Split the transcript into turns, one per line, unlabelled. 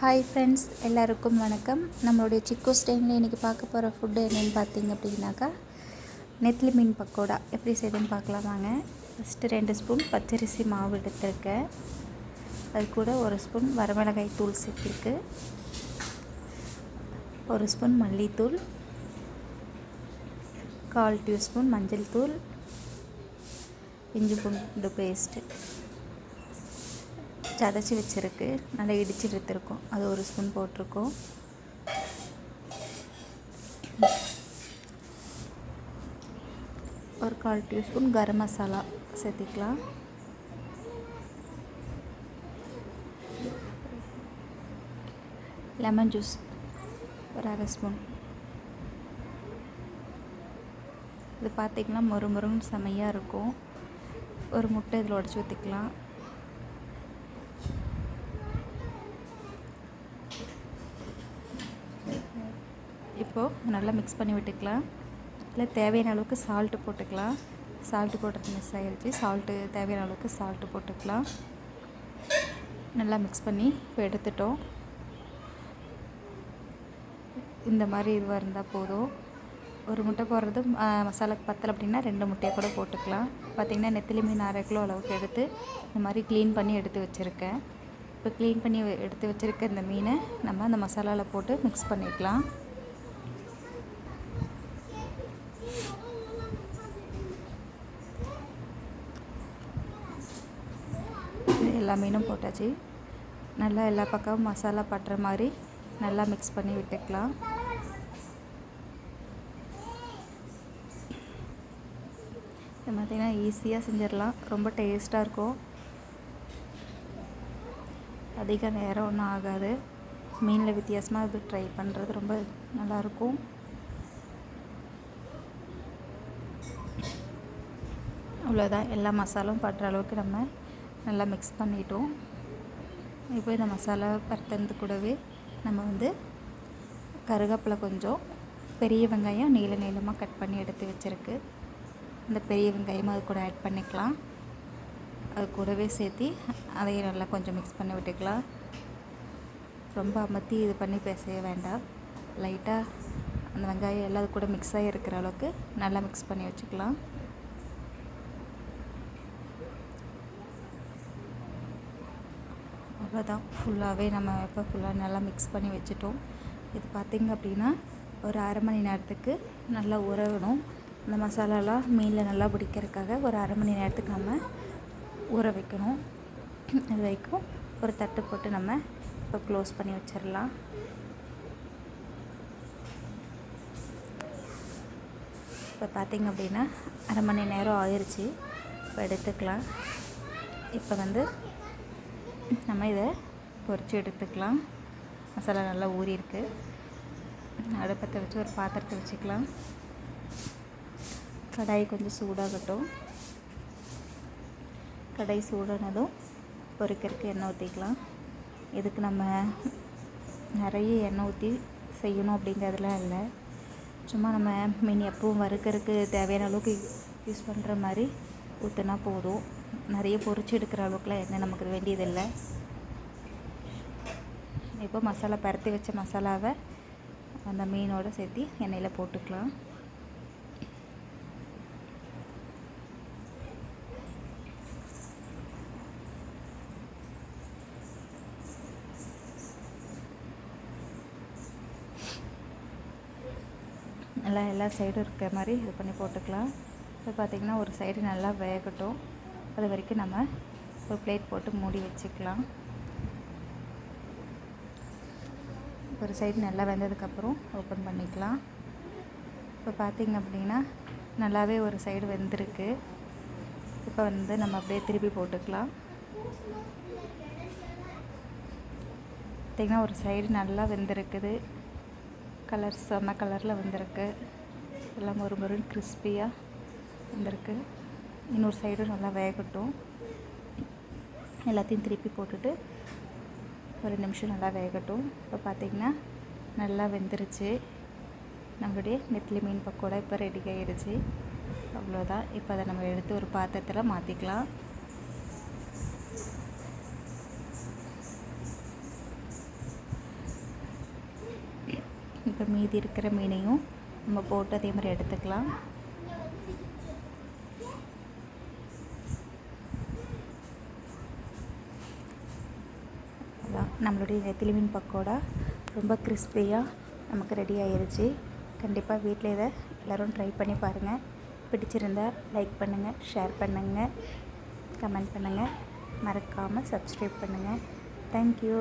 Hi friends எல்லாருக்கும் வணக்கம். நம்மளுடைய சிக்கு ஸ்டைனில் இன்றைக்கி பார்க்க போகிற ஃபுட்டு என்னென்னு பார்த்தீங்க அப்படின்னாக்கா நெத்திலி மீன் பக்கோடா. எப்படி செய்யுதுன்னு பார்க்கலாம் வாங்க. ஃபஸ்ட்டு ரெண்டு ஸ்பூன் பச்சரிசி மாவு எடுத்திருக்கேன். அது கூட ஒரு ஸ்பூன் வரமிளகாய் தூள் சேர்த்துருக்கு. ஒரு ஸ்பூன் மல்லித்தூள். கால் டியூஸ்பூன் மஞ்சள் தூள். இஞ்சி பூண்டு பேஸ்ட்டு. சதைச்சி வச்சுருக்கு. நல்லா இடித்து எடுத்துருக்கோம். அது ஒரு ஸ்பூன் போட்டிருக்கோம். ஒரு கால் டீஸ்பூன் கரம் மசாலா சேர்த்திக்கலாம். லெமன் ஜூஸ் ஒரு அரை ஸ்பூன் இது பார்த்திங்கன்னா மொறு மொறுன்னு செமையாக இருக்கும். ஒரு முட்டை இதில் உடச்சி ஊற்றிக்கலாம் இப்போது நல்லா மிக்ஸ் பண்ணி விட்டுக்கலாம். இல்லை தேவையான அளவுக்கு சால்ட்டு போட்டுக்கலாம். சால்ட்டு போடுறது மிஸ் ஆகிடுச்சு சால்ட்டு தேவையான அளவுக்கு சால்ட்டு போட்டுக்கலாம். நல்லா மிக்ஸ் பண்ணி இப்போ எடுத்துட்டோம். இந்த மாதிரி இதுவாக இருந்தால் போதும். ஒரு முட்டை போடுறது மசாலாக்கு பத்தலை அப்படின்னா ரெண்டு முட்டையை கூட போட்டுக்கலாம். பார்த்திங்கன்னா நெத்திலி மீன் அரை கிலோ அளவுக்கு எடுத்து இந்த மாதிரி க்ளீன் பண்ணி எடுத்து வச்சுருக்கேன். இப்போ க்ளீன் பண்ணி எடுத்து வச்சுருக்க இந்த மீனை நம்ம அந்த மசாலாவில் போட்டு மிக்ஸ் பண்ணிக்கலாம். எல்லா மீனும் போட்டாச்சு. நல்லா எல்லா பக்கமும் மசாலா பட்டுற மாதிரி நல்லா மிக்ஸ் பண்ணி விட்டுக்கலாம். இது பார்த்திங்கன்னா ஈஸியாக செஞ்சிடலாம். ரொம்ப டேஸ்ட்டாக இருக்கும். அதிக நேரம் ஒன்றும் ஆகாது. மீனில் வித்தியாசமாக இது ட்ரை பண்ணுறது ரொம்ப நல்லாயிருக்கும் அவ்வளோதான் எல்லா மசாலும் படுற அளவுக்கு நம்ம நல்லா மிக்ஸ் பண்ணிட்டோம். இப்போ இந்த மசாலா பருத்தந்து கூடவே நம்ம வந்து கருவேப்பிலை கொஞ்சம் பெரிய வெங்காயம் நீள நீளமாக கட் பண்ணி எடுத்து வச்சுருக்கு. இந்த பெரிய வெங்காயமும் அது கூட ஆட் பண்ணிக்கலாம். அது கூடவே சேர்த்து அதையும் நல்லா கொஞ்சம் மிக்ஸ் பண்ணி விட்டுக்கலாம். ரொம்ப அமர்த்தி இது பண்ணி பேசவே வேண்டாம். லைட்டாக அந்த வெங்காயம் எல்லாம் அது கூட மிக்ஸ் ஆகி இருக்கிற அளவுக்கு நல்லா மிக்ஸ் பண்ணி வச்சுக்கலாம். அவ்வளோதான் ஃபுல்லாகவே நம்ம இப்போ ஃபுல்லாக நல்லா மிக்ஸ் பண்ணி வச்சுட்டோம். இது பார்த்திங்க அப்படின்னா ஒரு அரை மணி நேரத்துக்கு நல்லா உறவணும் இந்த மசாலாலாம் மீனில் நல்லா பிடிக்கிறதுக்காக ஒரு அரை மணி நேரத்துக்கு நம்ம ஊற வைக்கணும். இது வரைக்கும் ஒரு தட்டு போட்டு நம்ம இப்போ க்ளோஸ் பண்ணி வச்சிடலாம். இப்போ பார்த்திங்க அப்படின்னா அரை மணி நேரம் ஆயிடுச்சு இப்போ எடுத்துக்கலாம். இப்போ வந்து நம்ம இதை பொறிச்சு எடுத்துக்கலாம். மசாலா நல்லா ஊறியிருக்கு. அடுப்பத்தை வச்சு ஒரு பாத்திரத்தை வச்சுக்கலாம். கடாய் கொஞ்சம் சூடாகட்டும். கடாய் சூடானதும் பொறுக்கிறதுக்கு எண்ணெய் ஊற்றிக்கலாம் இதுக்கு நம்ம நிறைய எண்ணெய் ஊற்றி செய்யணும் அப்படிங்கிறதுலாம் இல்லை. சும்மா நம்ம மீன் எப்பவும் வறுக்கிறதுக்கு தேவையான அளவுக்கு யூஸ் பண்ணுற மாதிரி ஊற்றினா போதும். நிறைய பொறிச்சு எடுக்கிற அளவுக்குலாம் எண்ணெய் நமக்கு வேண்டியதில்லை. இப்போ மசாலா பரத்தி வச்ச மசாலாவை அந்த மீனோடு சேர்த்து எண்ணெயில் போட்டுக்கலாம். நல்லா எல்லா சைடும் இருக்கிற மாதிரி இது பண்ணி போட்டுக்கலாம். இப்போ பார்த்திங்கன்னா ஒரு சைடு நல்லா வேகட்டும். அது வரைக்கும் நம்ம ஒரு பிளேட் போட்டு மூடி வச்சுக்கலாம். ஒரு சைடு நல்லா வெந்ததுக்கப்புறம் ஓப்பன் பண்ணிக்கலாம். இப்போ பார்த்திங்க அப்படின்னா நல்லாவே ஒரு சைடு வெந்திருக்கு. இப்போ வந்து நம்ம அப்படியே திருப்பி போட்டுக்கலாம். பார்த்திங்கன்னா ஒரு சைடு நல்லா வெந்திருக்குது. கலர் செம்ம கலரில் வந்திருக்கு. எல்லாம் ஒரு மொறுன்னு கிறிஸ்பியாக வந்திருக்கு. இன்னொரு சைடும் நல்லா வேகட்டும். எல்லாத்தையும் திருப்பி போட்டுட்டு ஒரு நிமிஷம் நல்லா வேகட்டும். இப்போ பார்த்திங்கன்னா நல்லா வெந்துருச்சு. நம்மளுடைய நெத்திலி மீன் பக்கோடா இப்போ ரெடி ஆகிடுச்சு அவ்வளோதான். இப்போ அதை நம்ம எடுத்து ஒரு பாத்திரத்தில் மாற்றிக்கலாம் இப்போ மீதி இருக்கிற மீனையும் நம்ம போட்டு அதே மாதிரி எடுத்துக்கலாம். நம்மளுடைய நெத்திலி மீன் பக்கோடா ரொம்ப கிறிஸ்பியாக நமக்கு ரெடி ஆயிடுச்சு கண்டிப்பாக வீட்டில் இதை எல்லோரும் ட்ரை பண்ணி பாருங்கள் பிடிச்சிருந்தா லைக் பண்ணுங்கள் ஷேர் பண்ணுங்கள் கமெண்ட் பண்ணுங்கள் மறக்காமல் சப்ஸ்கிரைப் பண்ணுங்கள் தேங்க்யூ